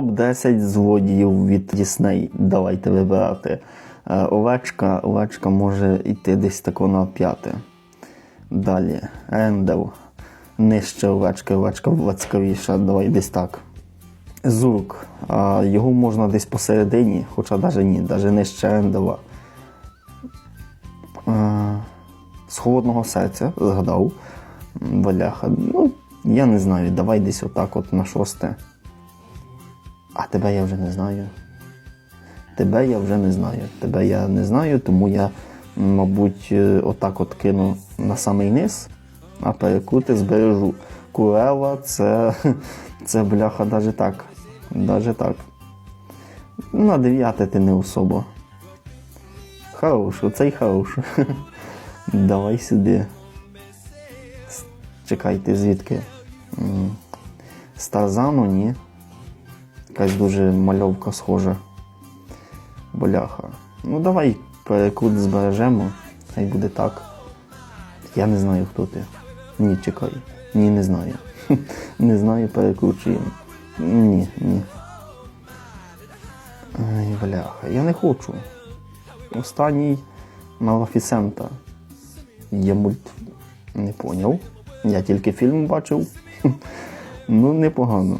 Топ-10 злодіїв від Дісней. Давайте вибирати. Е, Овечка, овечка може йти десь тако на п'яте. Далі. Ендел. Нижче овечки, овечка лацькавіша, давай десь так. Зурк. Його можна десь посередині, хоча навіть ні, навіть нижче Ендела. Е, з холодного серця згадав. Валяха. Ну, я не знаю, давай десь отак от на шосте. А тебе я вже не знаю. Тебе я вже не знаю. Тебе я не знаю, тому я, мабуть, е, отак от кину на самий низ, а перекрути збережу. Курела це, це бляха даже так. Даже так. На дев'яте ти не особо. Хорош, оцей хорош. Давай сюди. С- Чекай, ти звідки? З Тарзану, ні. Якась дуже мальовка схожа. Боляха. Ну давай перекрут збережемо. Хай буде так. Я не знаю, хто ти. Ні, чекай. Ні, не знаю. Не знаю, перекручуємо. Ні, ні. Ай, бляха, я не хочу. Останній Малафісента. Я мульт не поняв. Я тільки фільм бачив. Ну, непогано.